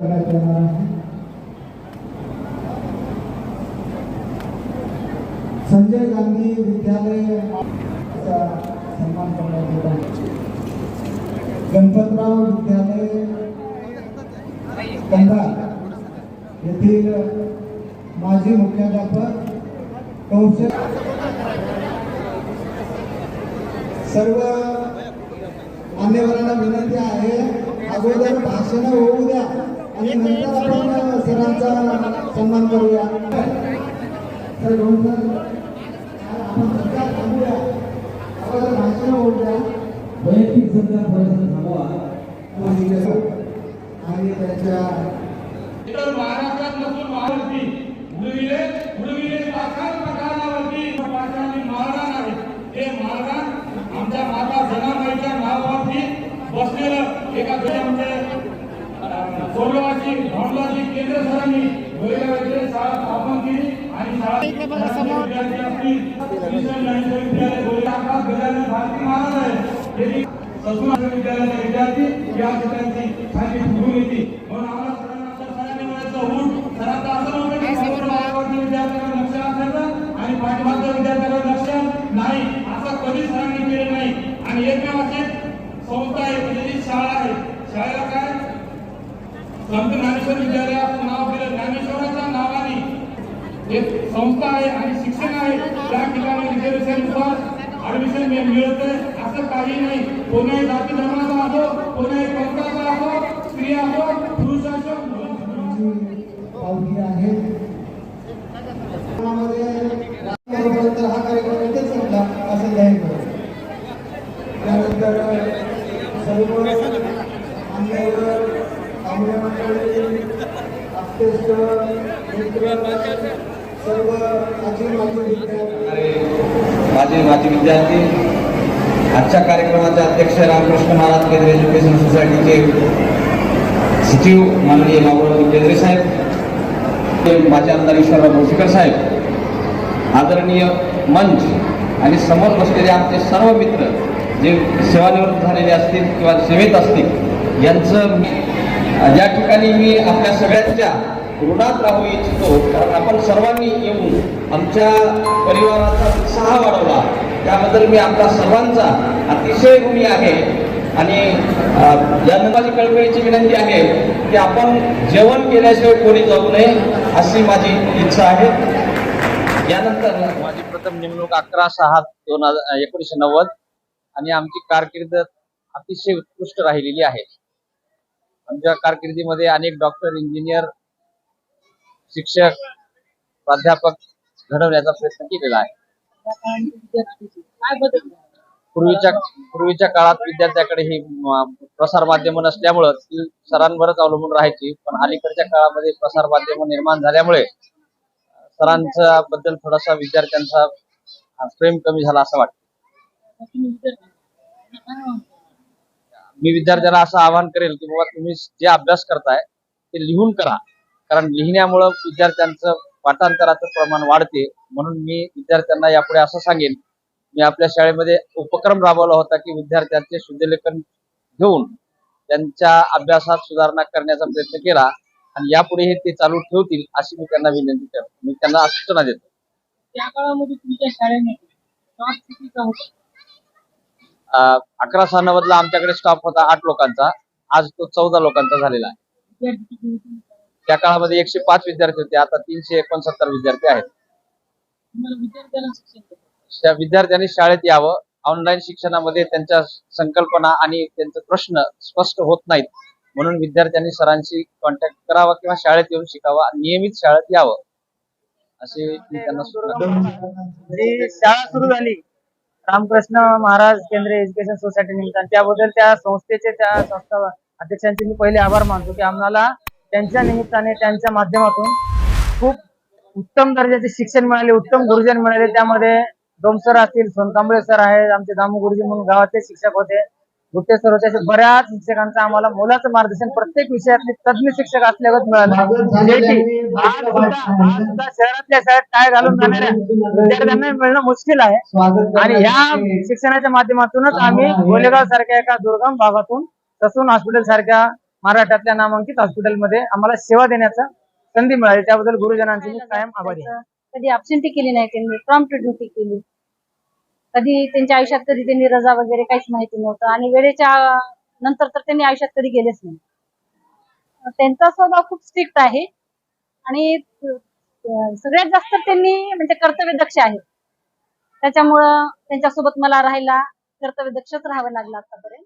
करण्यात येणार आहे संजय गांधी विद्यालय सन्मान करण्यात येत आहे. गणपतराव विद्यालय कंधार येथील माजी मुख्याध्यापक कौशल सर्व मान्यवरांना विनंती आहे अगोदर भाषण होऊ द्या. आणि नंतर आपण सरांचा सन्मान करूया. घेऊन जा. आपण सगळ्यात थांबूया. अगोदर भाषण द्या वैयक्तिक सत्कार थोडंसं थांबवा. आणि त्याच्या इतर महाराष्ट्रात नसून महाराष्ट्री उडविले उडविले पाषाण प्रकारावरती पाषाणाने मारहाण आहे. ते मारहाण आमच्या माता जनाबाईच्या नावावरती बसलेलं एका केंद्र सरांनी शाळा स्थापन केली आणि शाळा विद्यार्थी विद्यालयाचे या ठिकाणची खाली फुटून येते. म्हणून आम्हाला सरांना म्हणायचं सरांचं असं विद्यार्थ्यांना लक्ष असायचं आणि पाठीमागच्या विद्यार्थ्यांना लक्ष नाही असं कधीच सरांनी केलं नाही. आणि संस्था आहे म्हणजे शाळा आहे. शाळेला काय संत ज्ञानेश्वर विद्यालयाचं नाव केलं ज्ञानेश्वराच्या नावाने एक संस्था आहे आणि शिक्षण आहे त्या ठिकाणी रिझर्वेशननुसार ऍडमिशन मिळतंय असं काही नाही. कोणाही जाती धर्माचा असो कोणाही पंथाचा असो स्त्री असो पुरुष असो आमची पालखी आहे त्यामध्ये राष्ट्रपर्यंत हा कार्यक्रम इथेच संपला असं द्यायचं त्यानंतर सर्व मान्यवर माझे माझे माजी विद्यार्थी आजच्या कार्यक्रमाचे अध्यक्ष रामकृष्ण महाराज केंद्र एज्युकेशन सोसायटीचे सचिव माननीय बाबुराव केंद्रे साहेब ते माझे आमदार ईश्वरराव भोसेकर साहेब आदरणीय मंच आणि समोर बसलेले आमचे सर्व मित्र जे सेवानिवृत्त झालेले असतील किंवा सेवेत असतील यांचं मी या ठिकाणी मी आपल्या सगळ्यांच्या ऋणात राहू इच्छितो कारण आपण सर्वांनी येऊन आमच्या परिवाराचा उत्साह वाढवला. त्याबद्दल मी आपला सर्वांचा अतिशय ऋणी आहे. आणि जनताची कळकळीची विनंती आहे की आपण जेवण केल्याशिवाय कोणी जाऊ नये अशी माझी इच्छा आहे. यानंतर माझी प्रथम नेमणूक अकरा सहा दोन हजार एकोणीसशे नव्वद आणि आमची कारकीर्द अतिशय उत्कृष्ट राहिलेली आहे. आमच्या कारकिर्दीमध्ये अनेक डॉक्टर इंजिनियर शिक्षक प्राध्यापक घडवण्याचा प्रयत्न केलेला आहे. पूर्वीच्या पूर्वीच्या काळात विद्यार्थ्याकडे ही प्रसार माध्यम नसल्यामुळं ती सरांवरच अवलंबून राहायची. पण अलीकडच्या काळामध्ये प्रसार माध्यम निर्माण झाल्यामुळे सरांच्या बद्दल थोडासा विद्यार्थ्यांचा प्रेम कमी झाला असं वाटतं. मी विद्यार्थ्यांना असं आवाहन करेल की बाबा तुम्ही जे अभ्यास करताय ते लिहून करा. कारण लिहिण्यामुळं विद्यार्थ्यांचं पाठांतराचं प्रमाण वाढते. म्हणून मी विद्यार्थ्यांना यापुढे असं सांगेन मी आपल्या शाळेमध्ये उपक्रम राबवला होता की विद्यार्थ्यांचे शुद्धलेखन घेऊन त्यांच्या अभ्यासात सुधारणा करण्याचा प्रयत्न केला आणि यापुढे ते चालू ठेवतील अशी मी त्यांना विनंती करतो. मी त्यांना सूचना देतो. त्या काळामध्ये तुमच्या शाळेमध्ये अकरा सहा नव्वदला आमच्याकडे स्टाफ होता आठ लोकांचा. आज तो चौदा लोकांचा झालेला आहे. त्या काळामध्ये एकशे पाच विद्यार्थी होते. आता तीनशे एकोणसत्तर विद्यार्थी आहेत. विद्यार्थ्यांना शाळेत यावं. ऑनलाईन शिक्षणामध्ये त्यांच्या संकल्पना आणि त्यांचे प्रश्न स्पष्ट होत नाहीत. म्हणून विद्यार्थ्यांनी सरांशी कॉन्टॅक्ट करावा किंवा शाळेत येऊन शिकावा. नियमित शाळेत यावं. असे मी त्यांना शाळा सुरू झाली. रामकृष्ण महाराज केंद्रीय एज्युकेशन सोसायटी निमित्तानं त्याबद्दल त्या संस्थेचे त्या संस्था अध्यक्षांचे मी पहिले आभार मानतो की आम्हाला त्यांच्या निमित्ताने त्यांच्या माध्यमातून खूप उत्तम दर्जाचे शिक्षण मिळाले उत्तम गुरुजन मिळाले. त्यामध्ये डोमसर असतील सोनकांबळे सर आहेत आमचे दामू गुरुजी म्हणून गावातले शिक्षक होते. गुट्टे सर होते बऱ्याच शिक्षकांचं आम्हाला मोलाचं मार्गदर्शन प्रत्येक विषयातले तज्ञ शिक्षक असल्यागत मिळालं. आज सुद्धा आज सुद्धा शहरातल्या शाळेत काय घालून जाणाऱ्या विद्यार्थ्यांना मिळणं मुश्किल आहे. आणि या शिक्षणाच्या माध्यमातूनच आम्ही गोलेगाव सारख्या एका दुर्गम भागातून ससून हॉस्पिटल सारख्या महाराष्ट्रातल्या नामांकित हॉस्पिटलमध्ये आम्हाला सेवा देण्याचा संधी मिळाली. त्याबद्दल गुरुजनांचे मी कायम आभारी आहे. कधी अब्सेंटी केली नाही त्यांनी प्रॉम्प्ट ड्युटी केली. कधी त्यांच्या आयुष्यात कधी त्यांनी रजा वगैरे काहीच माहिती नव्हतं. आणि वेळेच्या नंतर तर त्यांनी आयुष्यात कधी गेलेच नाही. त्यांचा स्वभाव खूप स्ट्रिक्ट आहे. आणि सगळ्यात जास्त त्यांनी म्हणजे कर्तव्य दक्ष आहेत त्याच्यामुळं त्यांच्यासोबत मला राहायला कर्तव्य दक्षच राहावं लागलं आतापर्यंत.